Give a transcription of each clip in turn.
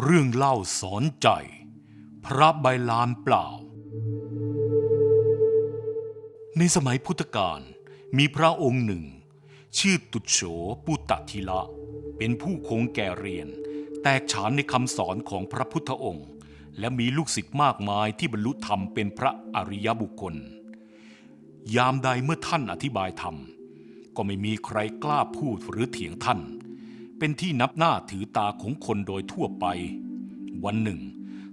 เรื่องเล่าสอนใจ พระใบลานเปล่า ในสมัยพุทธกาลมีพระองค์หนึ่ง ชื่อตุจโฉปุตตทิละ เป็นผู้คงแก่เรียน แตกฉานในคำสอนของพระพุทธองค์ และมีลูกศิษย์มากมายที่บรรลุธรรมเป็นพระอริยบุคคล ยามใดเมื่อท่านอธิบายธรรม ก็ไม่มีใครกล้าพูดหรือเถียงท่าน เป็นที่นับหน้าถือตาของคนโดยทั่วไป วันหนึ่ง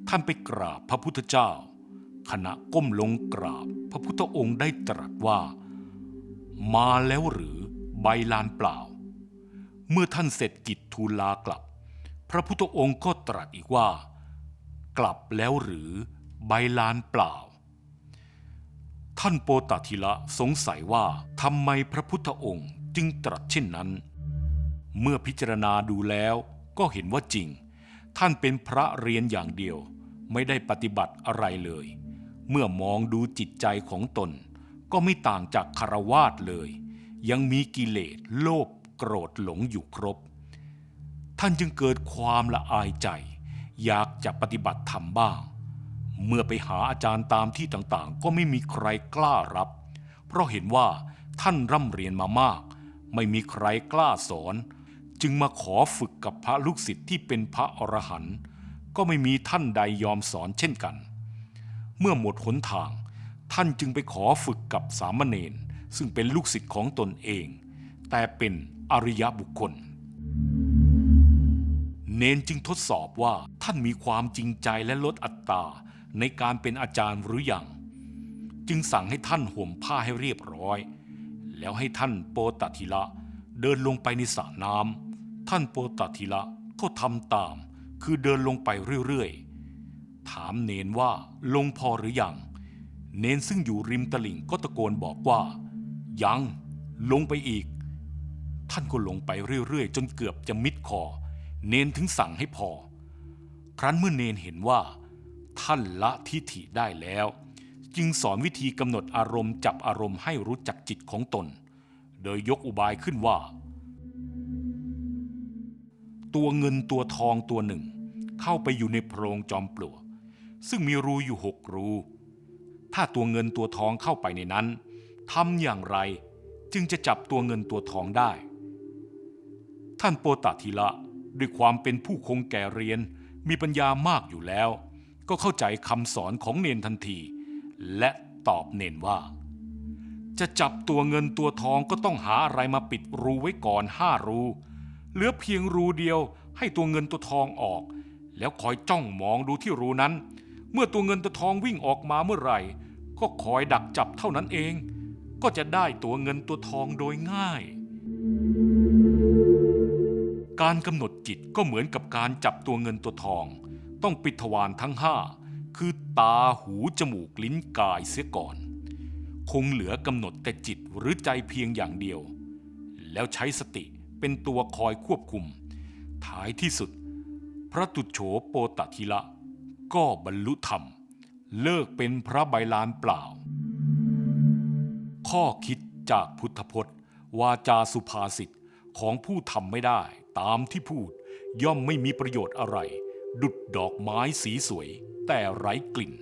ท่านไปกราบพระพุทธเจ้า ขณะก้มลงกราบพระพุทธองค์ได้ตรัสว่า มาแล้วหรือใบลานเปล่า เมื่อท่านเสร็จกิจทูลลากลับ พระพุทธองค์ก็ตรัสอีกว่า กลับแล้วหรือใบลานเปล่า ท่านโปตทิละสงสัยว่าทำไมพระพุทธองค์จึงตรัสเช่นนั้น เมื่อพิจารณาดูแล้วก็เห็นว่าจริง ท่านเป็นพระเรียนอย่างเดียว ไม่ได้ปฏิบัติอะไรเลย เมื่อมองดูจิตใจของตน ก็ไม่ต่างจากคารวาสเลย ยังมีกิเลสโลภโกรธหลงอยู่ครบ ท่านจึงเกิดความละอายใจ อยากจะปฏิบัติธรรมบ้าง เมื่อไปหาอาจารย์ตามที่ต่างๆ ก็ไม่มีใครกล้ารับ เพราะเห็นว่าท่านร่ำเรียนมามาก ไม่มีใครกล้าสอน จึงมาขอฝึกกับพระลูกศิษย์ที่เป็นพระอรหันต์ก็ไม่มีท่านใดยอมสอนเช่นกัน เมื่อหมดหนทาง ท่านจึงไปขอฝึกกับสามเณรซึ่งเป็นลูกศิษย์ของตนเอง แต่เป็นอริยบุคคล เนนจึงทดสอบว่าท่านมีความจริงใจและลดอัตราในการเป็นอาจารย์หรืออยังจึงสั่งให้ท่านห่มผ้าให้เรียบร้อย แล้วให้ท่านโปตทิละเดินลงไปในสระน้ำ ท่านโปตทิละก็ทำตาม คือเดินลงไปเรื่อยๆ ถามเนนว่าลงพอหรือยัง เนนซึ่งอยู่ริมตลิ่งก็ตะโกนบอกว่า ยังลงไปอีก ท่านก็ลงไปเรื่อยๆ จนเกือบจะมิดคอ เนนถึงสั่งให้พอ ครั้นเมื่อเนนเห็นว่า ท่านละทิฐิได้แล้ว จึงสอนวิธีกำหนดอารมณ์จับอารมณ์ให้รู้จักจิตของตน โดยยกอุบายขึ้นว่า ตัวเงินตัวทองตัวหนึ่ง เข้าไปอยู่ในโพรงจอมปลวกซึ่งมีรูอยู่หกรู ถ้าตัวเงินตัวทองเข้าไปในนั้นทำอย่างไรจึงจะจับตัวเงินตัวทองได้ ท่านโปตทิละด้วยความเป็นผู้คงแก่เรียนมีปัญญามากอยู่แล้ว ก็เข้าใจคำสอนของเนนทันที และตอบเนนว่า จะจับตัวเงินตัวทองก็ต้องหาอะไรมาปิดรูไว้ก่อนห้ารู เหลือเพียงรูเดียวให้ตัวเงินตัวทองออก แล้วคอยจ้องมองดูที่รูนั้น เมื่อตัวเงินตัวทองวิ่งออกมาเมื่อไหร่ ก็คอยดักจับเท่านั้นเอง ก็จะได้ตัวเงินตัวทองโดยง่าย การกำหนดจิตก็เหมือนกับการจับตัวเงินตัวทอง ต้องปิดทวารทั้งห้าคือตาหูจมูกลิ้นกายเสียก่อน คงเหลือกำหนดแต่จิตหรือใจเพียงอย่างเดียว แล้วใช้สติ เป็นตัวคอยควบคุม ท้ายที่สุด พระตุโฉโปตทิละ ก็บรรลุธรรม เลิกเป็นพระใบลานเปล่า ข้อคิดจากพุทธพจน์ วาจาสุภาษิตของผู้ทำไม่ได้ตามที่พูดย่อมไม่มีประโยชน์อะไร ดุดดอกไม้สีสวย แต่ไร้กลิ่น